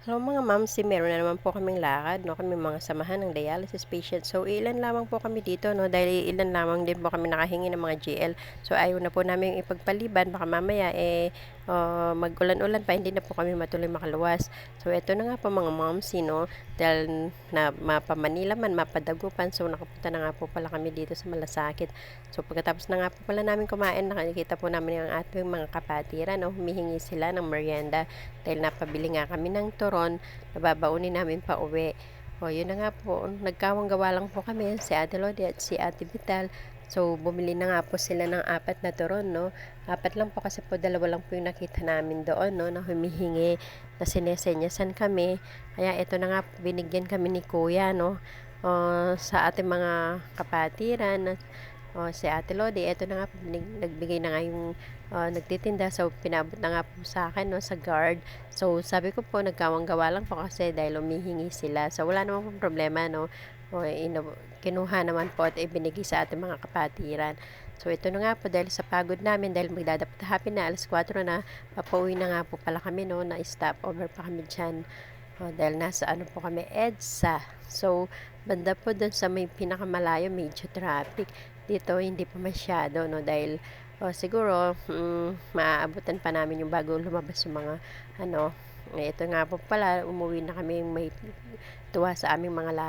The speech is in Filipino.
Hello mga ma'am, si meron na naman po kaming lakad, no? Kami mga samahan ng dialysis patient. So, ilan lamang po kami dito, no? Dahil ilan lamang din po kami nakahingi ng mga GL. So, ayaw na po namin ipagpaliban. Baka mamaya, eh, uh, mag-ulan-ulan pa, hindi na po kami matuloy makaluwas. So, eto na nga po mga moms, no? Dahil na mapa Manila man, mapadagupan. So, nakapunta na nga po pala kami dito sa Malasakit. So, pagkatapos na nga po pala namin kumain, nakikita po namin yung ating mga kapatiran, no? Humihingi sila ng merienda dahil napabili nga kami ng turon, nababaunin namin pa uwi. O, yun na nga po, nagkawang gawa lang po kami, si Ate Lodi at si Ate Vital. So, bumili na nga po sila ng apat na turon, no? Apat lang po kasi po, dalawa lang po yung nakita namin doon, no? Na humihingi, na sinesenyasan kami. Kaya ito na nga, binigyan kami ni Kuya, no? Uh, sa ating mga kapatiran, Oh, si Ate Lodi, eto na nga nagbigay na nga yung ah, nagtitinda. So, pinabot na nga po sa akin, no, sa guard. So, sabi ko po, nagkawang-gawa lang po kasi dahil umihingi sila. So, wala naman po problema, no. O, ino, kinuha naman po at ibinigay sa ating mga kapatiran. So, ito na nga po, dahil sa pagod namin, dahil magdadapat happy na, alas 4 na, papauwi na nga po pala kami, no, na stop over pa kami dyan. O, dahil nasa ano po kami, EDSA. So, banda po doon sa may pinakamalayo, medyo traffic. Dito, hindi pa masyado, no, dahil o siguro, mm, maaabutan pa namin yung bago lumabas yung mga, ano, ito nga po pala, umuwi na kami may tuwa sa aming mga labi.